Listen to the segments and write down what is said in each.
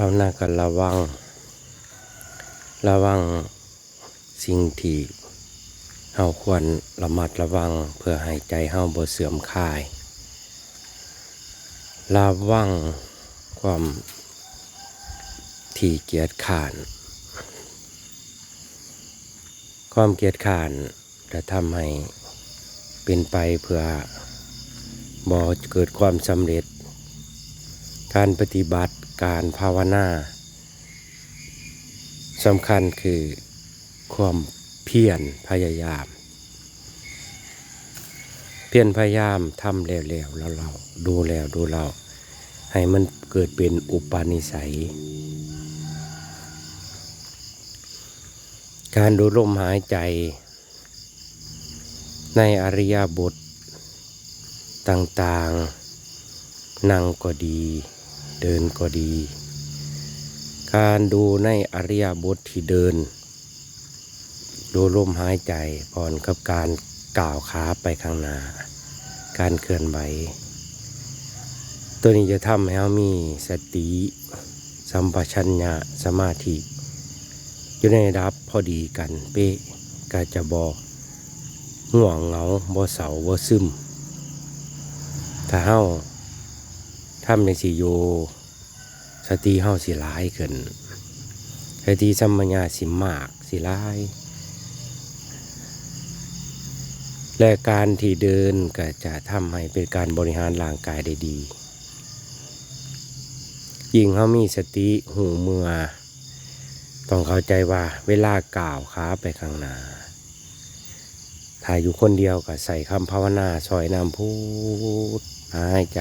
เราหน้ากันระวัง ระวังสิ่งที่เฮาควรระมัดระวังเพื่อให้ใจเฮาบ่เสื่อมคลาย ระวังความที่เกียจขาน ความเกียจขานจะทำให้เป็นไปเพื่อบ่เกิดความสำเร็จ การปฏิบัติ การภาวนาสำคัญคือความเพียรพยายาม เพียรพยายามทำแล้วแล้วแล้วเราดูแล้วดูเรา ให้มันเกิดเป็นอุปาณิสัย การดูลมหายใจ ในอริยบทต่างๆ นั่งก็ดี เดินก็ดี การดูในอริยบทที่เดิน ดูลมหายใจพร้อมกับการก่าวขาไปข้างหน้า การเคลื่อนไหว ตัวนี้จะทำให้เรามีสติ สัมปชัญญะสมาธิ อยู่ในระดับพอดีกันเป๊ะก็จะบอกง่วงเหงาบ่เสาบ่ซึมถ้าเฮา ทำในสิโย สติเฮาสิหลายขึ้นสติสัมปัญญาสิมากสิหลาย และการที่เดินก็จะทำให้เป็นการบริหารร่างกายได้ดียิ่งเขามีสติหูเมือต้องเข้าใจว่าเวลาก่าวขาไปข้างหน้าถ้าอยู่คนเดียวก็ใส่คำภาวนาซอยน้ำพูดหายใจ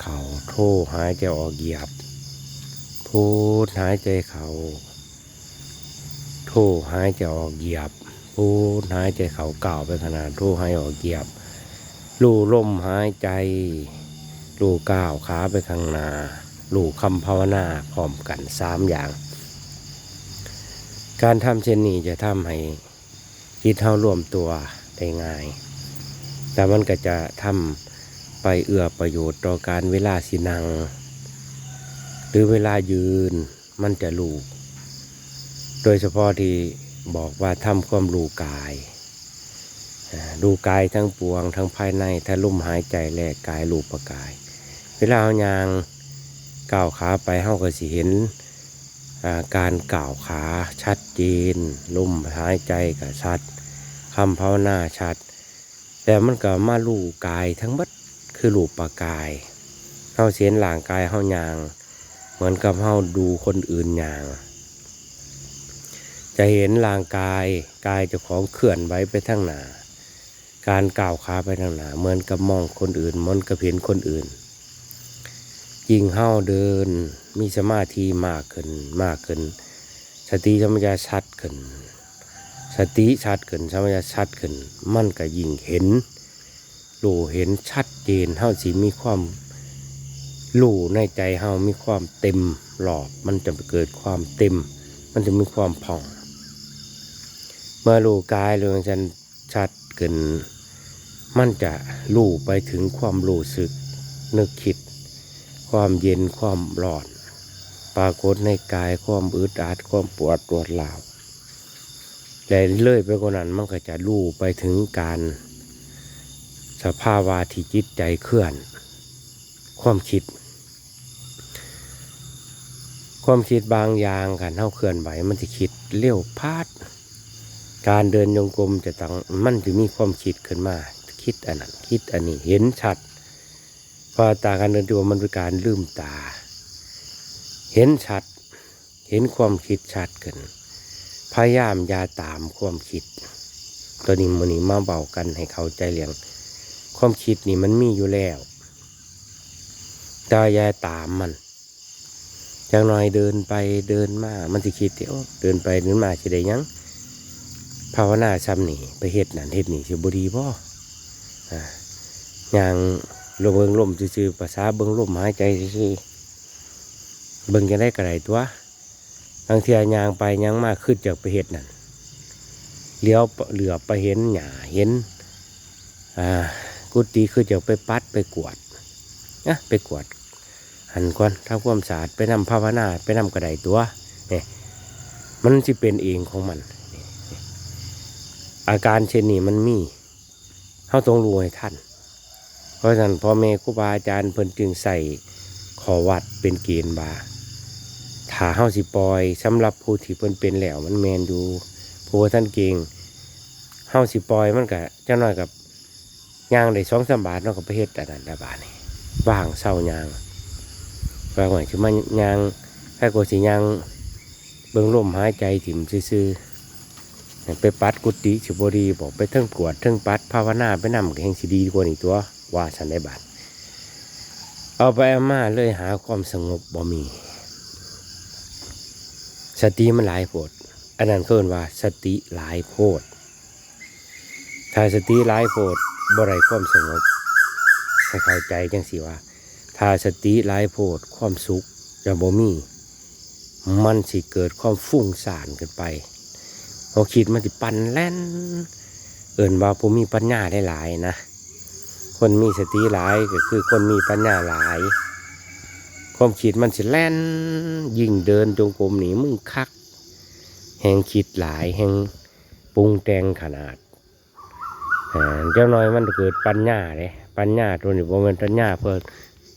เข่าโทหายใจออกเหยียบ พูดหายใจเข่าโทหายใจออกเหยียบ พูดหายใจเข่าเก่าวไปขนาดโทหายออกเหยียบลู่ลมหายใจลู่ก้าวขาไปข้างหน้าลู่คำภาวนาพร้อมกันสามอย่าง การทำเช่นนี้จะทำให้จิตเท่ารวมตัวได้ง่าย แต่มันก็จะทำ ไปเอื้อประโยชน์ต่อการเวลาสินัง หรือเวลายืนมันจะรู้โดยเฉพาะที่บอกว่าทำความรู้กายดูกายทั้งปวงทั้งภายในถ้าลุ่มหายใจแลกกายรูปกาย เวลาเอายางก้าวขาไปเฮาก็สิเห็นการก้าวขาชัดเจนลุ่มหายใจก็ชัดคำภาวนาชัด แต่มันก็มาลู่กายทั้งหมด คือรูปกายเฮาเสียนหลางกายเฮายาง เหมือนกับเฮาดูคนอื่นยาง จะเห็นร่างกายกายจ้าของเคลื่อนไหวไปทางหนาการก้าวขาไปทางหนาเหมือนกับมองคนอื่นเหมือนกับเห็นคนอื่น ยิ่งเฮาเดินมีสมาธิมากขึ้นมากขึ้น สติสัมปชัญญะชัดขึ้น สติชัดขึ้นสัมปชัญญะชัดขึ้น มันก็ยิ่งเห็น รู้เห็นชัดเจนเฮาสิมีความรู้ในใจเฮามีความเต็มหลอบมันจะเกิดความเต็ม มันจะมีความผ่อง เมื่อรู้กายเรู้ชันชัดขึ้นมันจะรู้ไปถึงความรู้สึก นึกคิด ความเย็นความร้อน ปรากฏในกายความอึดอัดความปวดปวดหลาวและเลื่อยไปกว่านั้นมันก็จะรู้ไปถึงการ สภาวะที่จิตใจเคลื่อน ความคิด ความคิดบางอย่างกันเท่าเคลื่อนไหวมันจะคิดเลี้ยวพลาด การเดินโยงกลมจะต้องมันจะมีความคิดขึ้นมา คิดอันนั้นคิดอันนี้เห็นชัดเพอตาการเดินตัวมันเป็นการลืมตา เห็นชัด เห็นความคิดชัดขึ้นพยายามอย่าตามความคิด ตัวนี้มันนี้มาเบากันให้เข้าใจเรื่อง ความคิดนี่มันมีอยู่แล้วแต่ย่ตามมันอย่างน้อยเดินไปเดินมา มันจะคิดเดี๋ยวเดินไปเดินมาจะได้ยังภาวนาซ้ำนี่ไปเฮ็ดนั่นเฮ็ดนี่สิบ่ดีบ่ออย่างลมเบิ่งลมซื่อๆภาษาเบิ่งลมหายใจซื่อเบิงจะได้กระไรตัวบางทียยางไปยางมากขึ้นจากไปเฮ็ดนั่นเลี้ยวเหลือไปเห็นหญ้าเห็นอ่า กุฏิคือจะไปปัดไปกวดนะไปกวด หันก่อนถ้าความสะอาดไปนำภาวนาไปนำกระไดตัวเนี่ยมันจะเป็นเองของมัน อาการเช่นนี้มันมีเขาต้องรู้ให้ท่าน เพราะฉะนั้นพ่อแม่ครูบาอาจารย์เพิ่นจึงใส่ขอวัดเป็นเกณฑ์บาถ้าเฮาสิปล่อยสำหรับผู้ที่เพิ่นเป็นแล้วมันแมนอยู่ผู้ว่าท่านเก่งเฮาสิปล่อยมันก็เจ้าน้อยกับ ย่างได้สองสามบาทเนาะกับประเทศอันนั้นละบาทนี่ว่างเศร้ายางว่างไว้สิมันยางแค่กว่าสิยางเบิ่งลมหายใจถิ่มซื่อๆไปปัดกุฏิสิบดีบอกไปเทิงกวดเทิงปัดภาวนาไปนำแห่งสิดีกว่านี่ตัวว่าสันได้บาทเอาไปเอามาเลยหาความสงบบ่มี สติมันหลายโพดอันนั้นเคินว่าสติหลายโพดถ้าสติหลายโพด บ่ไรความสงบ ให้เข้าใจจังสิว่า ถ้าสติหลายโพดความสุขจะบ่มี มันสิเกิดความฟุ้งซ่านขึ้นไปพอคิดมันสิปั่นแล่น เอิ่นว่าผู้มีปัญญาได้หลายๆนะ คนมีสติหลายก็คือคนมีปัญญาหลาย ความคิดมันสิแล่น ยิ่งเดินจงกรมหนีมึงคัก แห่งคิดหลายแห่งปรุงแต่งขนาด เจ้าน้อยมันเกิดปัญญาเลยปัญญาตัวนี้บ่แมันปัญญาเพื่อ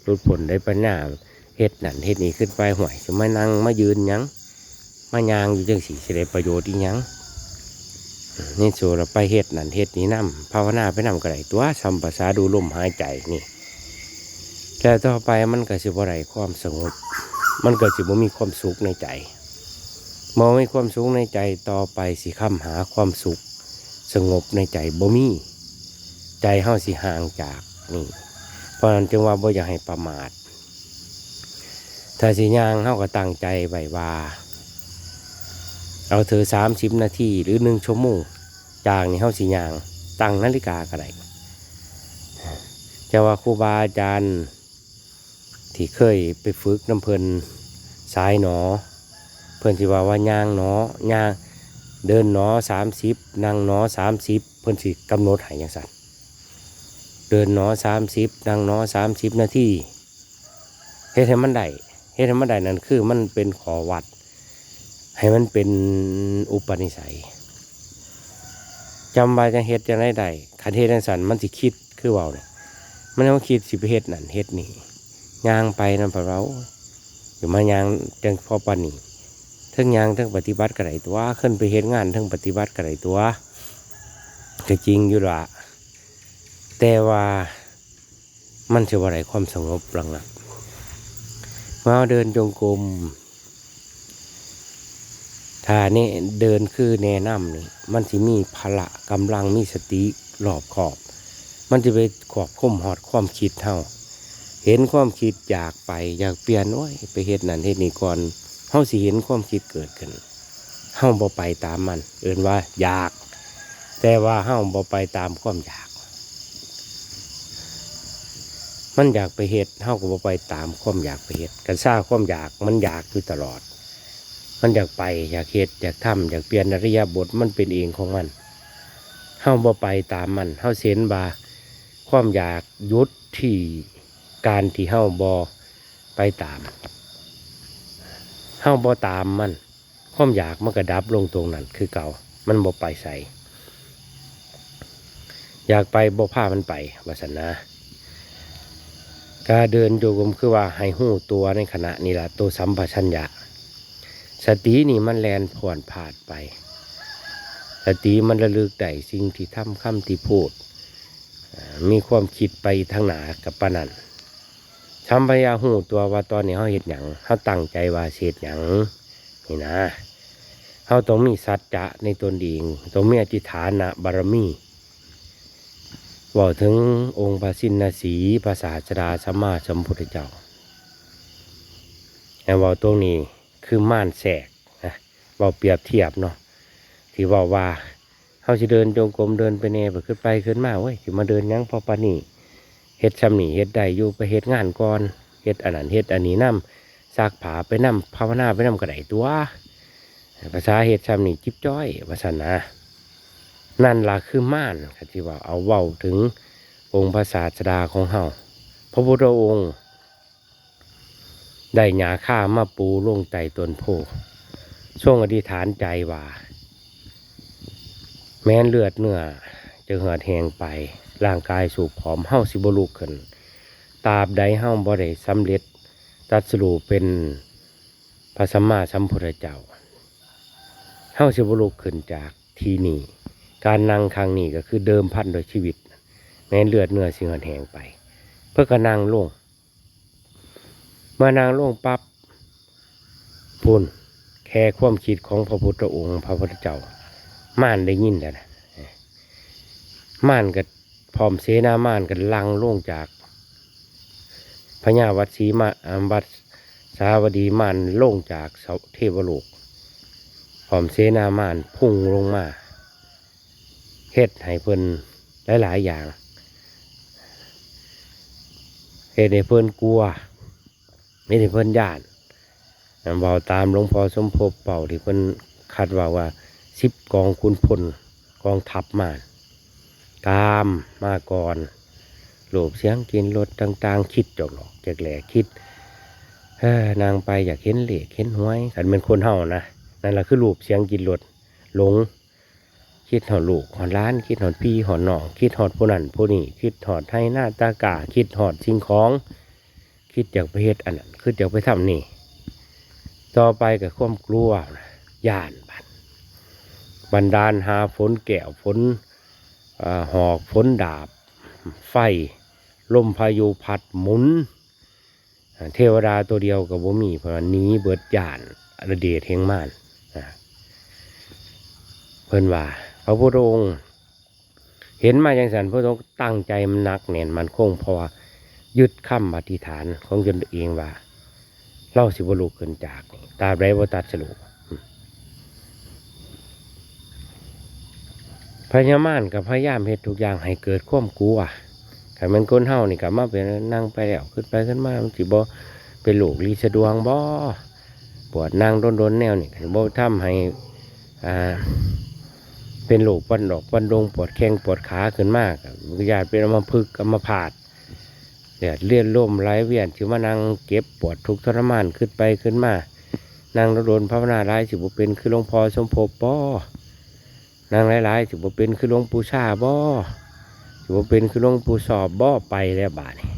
รุดผลได้ปัญญาเฮ็ดนั่นเฮ็ดนี่ขึ้นไปห่วยจะมานั่งมายืนยังมายางอยู่จังสีสิได้ประโยชน์อีหยังนี่โซเราไปเฮ็ดนั่นเฮ็ดนี้นํภาวนาไปนำกระไรตัวสัมภาษาดูลมหายใจนี่แต่ต่อไปมันก็สิบ่ไรความสงบมันก็สิบ่มีความสุขในใจมองมีความสุขในใจต่อไปสิค้ำหาความสุข สงบในใจบ่มี ใจเฮาสิห่างจากนี่เพราะนั้นจึงว่าบ่อยากให้ประมาทถ้าสิย่างเฮาก็ตั้งใจไว้ว่าเอาเธอสามสิบนาทีหรือหนึ่งชั่วโมงจางนี่เฮาสิยางตั้งนาฬิกาก็ได้จะว่าครูบาอาจารย์ที่เคยไปฝึกน้ำเพลินสายหนอ เพื่อนสิว่าว่ายางหนอยาง เดินหนอสามสิบนั่งหนอสามสิบเพื่อนสิกำหนดใหายอย่างสัตว์เดินหนอสามสิบนั่งหนอสามสิบนาทีเฮ็ดให้มันได้เฮ็ดให้มันได้นั่นคือมันเป็นขอวัด ให้มันเป็นอุปนิสัยจำไว้จังเฮ็ดจังได้ได้คันเฮ็ดจังสันมันสิคิดคือเว่าเนี่ยมันต้องคิดสิไปเฮ็ดนั่นเฮ็ดนี่ย่างไปนำพะเราอยู่มาย่างจังพอปานนี่ ทั้งยางทั้งปฏิบัติกระไรตัวขึ้นไปเฮ็ดงานทั้งปฏิบัติกระไรตัวก็จริงอยู่ละแต่ว่ามันจะว่าไรความสงบระงับมาเดินจงกรมถ้าเนี่ยเดินคือแนะนำนี่มันสิมีพละกำลังมีสติรอบขอบ มันจะไปขอบคุมหอดความคิดเท่า เห็นความคิดอยากไปอยากเปลี่ยนโอ้ยไปเฮ็ดนั่นเฮ็ดนี่ก่อน เฮาสิเห็นความคิดเกิดขึ้นเฮาบ่ไปตามมัน เอื่นว่า อยาก แต่ว่าเฮาบ่ไปตามความอยาก มันอยากไปเฮ็ดเฮาก็บ่ไปตามความอยากไปเฮ็ดกันซ่าความอยากมันอยากอยู่ตลอด มันอยากไปอยากเฮ็ดอยากทำอยากเปลี่ยนอริยบทมันเป็นเองของมันเฮาบ่ไปตามมันเฮาเส้นบาความอยากยุดที่การที่เฮาบ่ไปตามาบ่ตามมัน ความอยากมันก็ดับลงตรงนั้น คือเก่า มันบ่ไปใส่อยากไปบ่พามันไปวาสนนะการเดินโยกมคือว่าให้หู้ตัวในขณะนี้ละตัวสัมปชัญญะ สตินี่มันแลนผ่อนผ่านไป สติมันระลึกได้สิ่งที่ทำคำที่พูด มีความคิดไปทางหนากับปานัน ทำพยาหูตัวว่าตอนนี้เขาเห็ดหยังเขาตั้งใจว่าเฮ็ดหยังนี่นะเขาต้องมีสัจจะในตนเองต้องมีอธิฐานะบารมีบอกถึงองค์พระสินนสีภาษาจดาสมาสมพุทธเจ้าแอบว่าตรงนี้คือม่านแสกนะเบาเปรียบเทียบเนาะที่เว่าว่าเขาจะเดินจงกรมเดินไปเน่ไปขึ้นไปขึ้นมาเว้ยสิมาเดินยังพอปานนี่ เฮ็ดชำนี่เฮ็ดได้อยู่ไปเฮ็ดงานก่อนเฮ็ดอันนั้นเฮ็ดอันนี้นํซากผาไปนํภาวนาไปนํกระไดตัว ภาษาเฮ็ดชำนี่จิบจ้อยภาษานะนั่นล่ะคือม่านคที่ว่าเอาเว้าถึงองค์พระศาสดาของเฮาพระพุทธองค์ได้หยาข้ามาปูลงไต่ต้นโพช่วงอธิษฐานใจว่า แม้นเลือดเนื้อจะเหือดแหงไป ร่างกายสูบผอมเฮ้าสิบลุกขึ้นตาบใดเฮ้าบ่ได้สำเร็จตัดสรูเป็นพระสัมมาสัมพุทธเจ้าเฮ้าสิบลุกขึ้นจากที่นี่การนั่งครั้งนี้ก็คือเดิมพันโดยชีวิต แม้เลือดเนื้อสิเหือดแหงไป เพื่อก็นั่งลงมื่อนางลงปับ๊บพุ่นแค่ความคิดของพระพุทธองค์ พระพุทธเจ้าม่านได้ยินแล้วนะม่านก็ พร้อมเสนาม่านกันลังลงจากพญาวัดศรีมาวัดสาวดีม่านลงจากเทวโลกพร้อมเสนาม่านพุ่งลงมาเฮ็ดให้เพิ่นหลาย ๆ อย่างเฮ็ดให้เพิ่นกลัวไม่ได้เพิ่นญาติเบาตามหลวงพ่อสมภพเป่าที่เพิ่นคาดว่าว่าสิบกองคุณพลกองทัพมาน กามมาก่อนโหลบเสียงกินรถต่างๆ คิดจอกหลอกแจกแหล่คิดนางไปอยากเห็นเหล็กเห็นห้วยขันเป็นคนเฮานะนั่นแหละคือรูปเสียงกินรถหลง คิดหอดลูกหอดร้าน คิดหอดพี่หอดน้อง คิดหอดผู้นั่นผู้นี่คิดหอดไทยหน้าตากาคิดหอดสิ่งของ คิดอยากไปเฮ็ดอันนั้นคิดอยากไปทำนี่ ต่อไปกับความกลัวนะย่านบันบันดาลหาฝนแก้วฝน หอกฝนดาบ ไฟ ลมพายุพัดหมุน เทวดาตัวเดียวกับบ่มีเพราะนี้เบิดย่านระเดชเฮงมานเพิ่นว่าพระพุทธองค์เห็นมาอย่างสันพระองค์ตั้งใจมันหนักแน่นมันคงพราะว่ายึดคำอธิษฐานของตนเองว่าเล่าสิบลูกเกินจากตาไรบ่ตัดสรุป พญามารกับพยายามเฮ็ดทุกอย่างให้เกิดความกลัวถ้ามันคนเฮานี่กับมาเป็นนั่งไปแล้วขึ้นไปขึ้นมามันสิบ่เป็นลูกลีสะดวงบ่ปวดนั่งโดนๆแนวนี่ก็บ่ทำให้อ่าเป็นโรคปันดอกปันดงปวดแข้งปวดขาขึ้นมากญาติเป็นอัมพฤกษ์อัมพาตเดือดเลี่ยนล่มไหลเวียนถือมานั่งเก็บปวดทุกทรมานขึ้นไปขึ้นมานั่งโดนภาวนาร้ายสิบุเป็นคือหลวงพ่อสมภพบ่ นั่งหลายๆสิบุเป็นคือหลวงปู่ชาบ่สิบุเป็นคือหลวงปู่สอบบ่ไปแล้วบาดนี่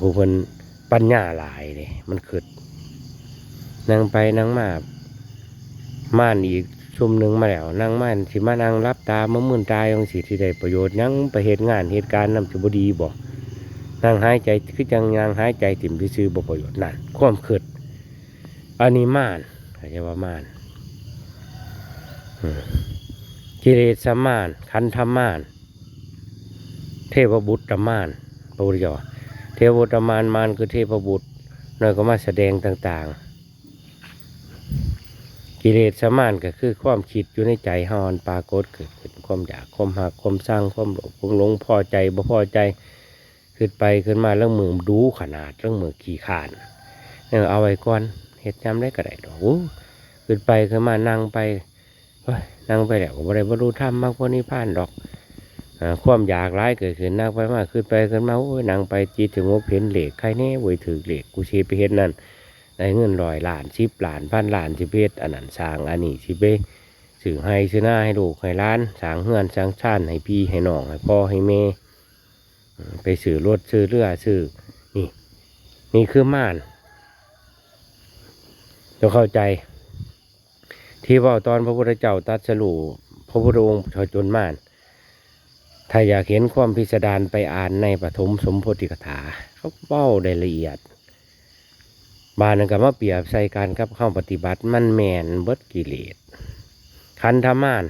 ผู้เพิ่นปัญญาหลายเลยมันขึ้นนั่งไปนั่งมาม่านอีกชุมหนึ่งมาแล้วนั่งม่านสิมานั่งรับตามามื่นตายองสิที่ได้ประโยชน์ยังไปเหตุงานเหตุการณ์นำสิบดีบ่นางหายใจคือจังยางหายใจติ่มที่ซื่อบ่ประโยชน์นั่นความคิดอันนี้ม่านเขาใจว่าม่านอืม กิเลสมานขันธมาน เทพบุตรมานพระพุทธเจ้าเทพบุตรมานมานคือเทพบุตรน้อยก็มาแสดงต่างๆ กิเลสมานก็คือความคิดอยู่ในใจฮอนปรากฏเกิดขึ้นความอยากความหักความสร้างความหลงความหลงพอใจบ่พอใจขึ้นไปขึ้นมาเรื่องมือดูขนาดเรื่องมือขี่ขานเออเอาไว้ก่อนเห็ดจำได้ก็ได้ดอกขึ้นไปขึ้นมานั่งไป นั่งไปแล้วก็บ่ได้บรรลุธรรมมากกว่านี้ผ่านดอกอความอยากร้ายเกิดขึ้นนั่งไปมากขึ้นไปขึ้นมาโอ้ยนั่งไปจีถึงว่าเห็นเหล็กใครแน่โวยถือเหล็กกูเชไปเห็นนั่นได้เงินลอยหลานสิบล้านพันหลานสิเพชอันนั้นสร้างอันนี้สิเบสื่อให้ซื้อหน้าให้ลูกให้ร้านสร้างเฮือนสร้างชาติให้พี่ให้น้องให้พ่อให้แม่ไปซื้อรถซื้อเรือซื้อนี่ นี่คือม่านเราเข้าใจ ที่เว่าตอนพระพุทธเจ้าตรัดสรูพระพุทธองค์ชจนม่าน ถ้าอยากเห็นความพิสดารไปอ่านในปฐมสมโพธิกถา เขาเป้าได้ละเอียด บานนนก็มาเปรียบใส่การกับเข้าปฏิบัติมันแมนเบิดกิเลสคันธมาน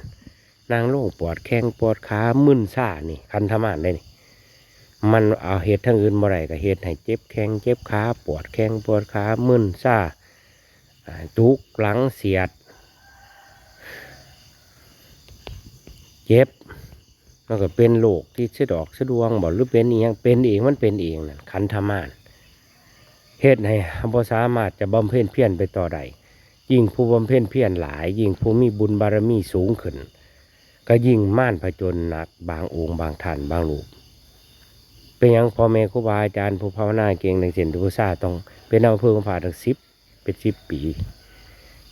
นางโล่งปวดแข้งปวดขามึนซ่านี่คันธมานได้นี่มันเอาเหตุทั้งอื่นบ่ไรก็เหตุให้เจ็บแข้งเจ็บขาปวดแข้งปวดขามึนซ่าอ่าทุกหลังเสียด เจ็บมันก็เป็นโรคที่สะดอกสะดวงบอกหรือเป็นเองเป็นเองมันเป็นเองนั่นขันธมานเหตุให้บ่สามารถจะบำเพ็ญเพียรไปต่อใดยิ่งผู้บำเพ็ญเพียรหลาย ยิ่งผู้มีบุญบารมีสูงขึ้น ก็ยิ่งม่านผจญหนักบางองค์บางท่านบางรูปเป็นหยังพ่อแม่ครูบาอาจารย์ผู้ภาวนาเก่งในเส้นทุกษาต้องเป็นอำเภอกุมภาตั้งสิบเป็นสิบปี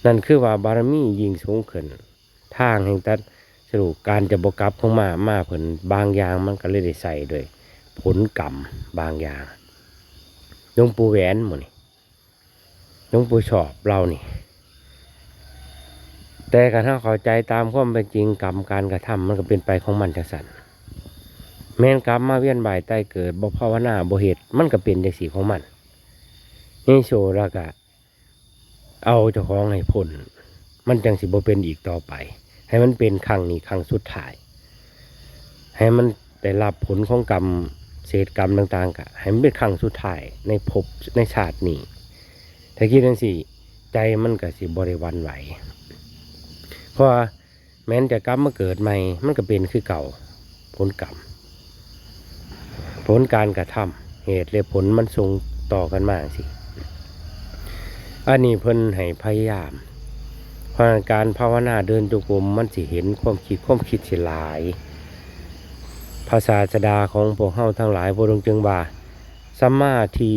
นั่นคือว่าบารมียิ่งสูงขึ้นทางแห่งตัด รุปการจะบกลับของมามาผลบางอย่างมันก็เลยได้ใส่ด้วยผลกรรมบางอย่างหลวงปู่แหวนหมดนี่หลวงปู่ชอบเรานี่ แต่การถ้าเข้าใจตามความเป็นจริงกรรมการกระทำมันก็เป็นไปของมันจังสันแม่นกรรมมาเวียนบ่ายใต้เกิดบ่ภาวนาบ่เหตุมันก็เป็นจังสีของมันนี่โชว์แล้วก็เอาเจ้าของให้พ้นมันจังสิบ่เป็นอีกต่อไป ให้มันเป็นครั้งนี้ครั้งสุดท้าย ให้มันได้รับผลของกรรมเศษกรรมต่างๆกะให้มันเป็นครั้งสุดท้ายในภพในชาตินี้ถ้าคิดจังสี่ใจมันก็สิบริวันไหวเพราะแม้นจะกรรมมาเกิดใหม่ มันก็เป็นคือเก่าผลกรรม ผลการกระทำเหตุและผลมันส่งต่อกันมาสิ อันนี้เพิ่นให้พยายาม เพราะการภาวนาเดินจงกรมมันสิเห็นความคิดความคิดสิหลาย ภาษาสดาของพวกเฮาทั้งหลายพระองค์จึงว่าสัมมาทิ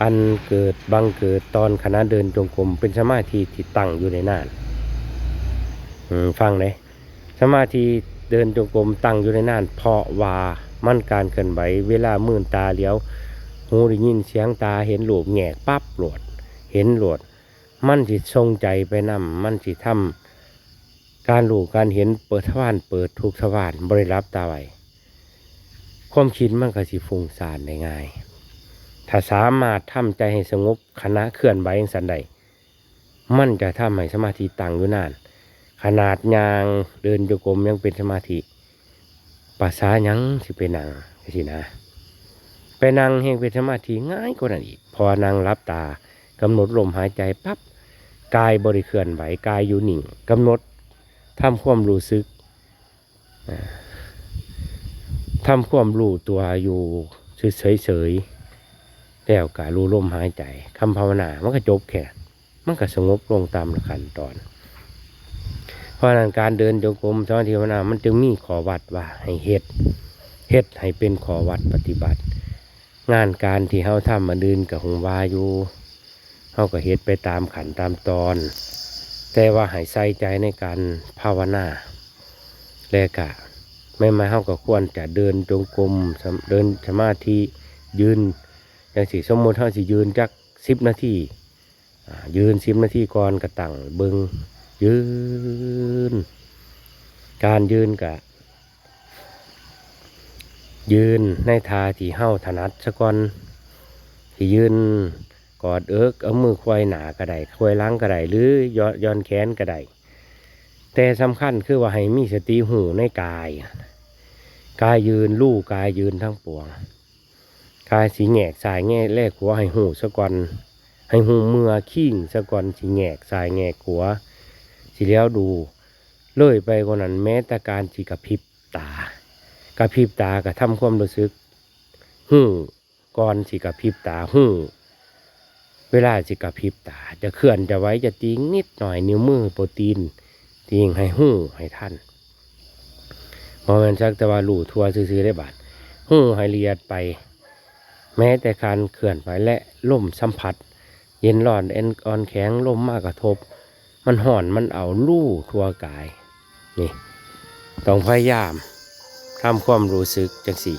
อันเกิดบังเกิดตอนขณะเดินจงกรมเป็นสมาธิที่ตั้งอยู่ในน่านฟังเลยสมาธิเดินจงกรมตั้งอยู่ในน่าน เพราะว่ามันการเคลื่อนไหวเวลามื่นตาเลี้ยวหูได้ยินเสียงตาเห็นหลูกแงกปั๊บโหลดเห็นโหลด มันสิทรงใจไปนำมันสิทำการหลูกการเห็นเปิดทวารเปิดทุกทวารบริรับตาไวความคิดมันก็สิฟุ้งซ่านได้ง่าย ถ้าสามารถทำใจให้สงบคณะเคลื่อนไหวอย่างสันใดมันจะทำให้สมาธิตั้งอยู่นาน ขนาดยางเดินโยกมยังเป็นสมาธิภาษายังสิไปนั่งสินะไปนั่งเฮงเป็นสมาธิง่ายกว่านั้นอีกพอนั่งรับตา กำหนดลมหายใจปั๊บกายบริเคลื่อนไหวกายอยู่หนิ่งกำหนดทำความรู้สึกอ่าทำความรู้ตัวอยู่เฉยๆแล้วการู้ลมหายใจคำภาวนามันก็จบแค่มันก็สงบลงตามขั้นตอน เพราะนั้นการเดินจงกรมสมาธิภาวนามันจึงมีขอวัดว่าให้เฮ็ดเฮ็ดให้เป็นขอวัดปฏิบัติ งานการที่เฮาทำมาดืนกับหงวาอยู่ เฮาก็เฮ็ดไปตามขันตามตอน แต่ว่าให้ใส่ใจในการภาวนาและกะไม่มาเฮาก็ควรจะเดินจงกรมเดินสมาธิยืนอย่างสิสมมติเฮาสิยืนจักสิบนาทียืนสิบนาทีก่อนก็ตั้งเบิงยืน การยืนกะ ยืนในทาที่เฮ้าถนัดสะก่อนที่ยืน กอดเอิกเอามือควายหนาก็ได้ควายล้างก็ได้หรือยอนย้อนแขนก็ได้แต่สำคัญคือว่าให้มีสติหูในกาย กายยืนลู่กายยืนทั้งปวง กายสีแงกสายแง่แลกหัวให้หูสะก่อนให้หูเมื่อขิ้งสะก่อนสีแงกสายแงกหัวสีเลี้ยวดูเลื่อยไปกว่านั้นแม้แต่การจีกระพริบตากระพริบตากระทำความรู้สึกหูก่อนสิกระพริบตาหู เวลาสิกระพริบตา จะเคลื่อนจะไว้จะติ้งนิดหน่อยนิ้วมือโปรตีนติ้งให้หู้ให้ท่านพราะมันชักแต่ว่าลู่ทัวซื้อได้บาดหูให้เอียดไป แม้แต่การเคลื่อนไหวและล่มสัมผัส เย็นร้อนเอ็นอ่อนแข็งลมมากกระทบ มันห่อนมันเอาลู่ทัวกาย นี่ ต้องพยายามทำความรู้สึกจังสี่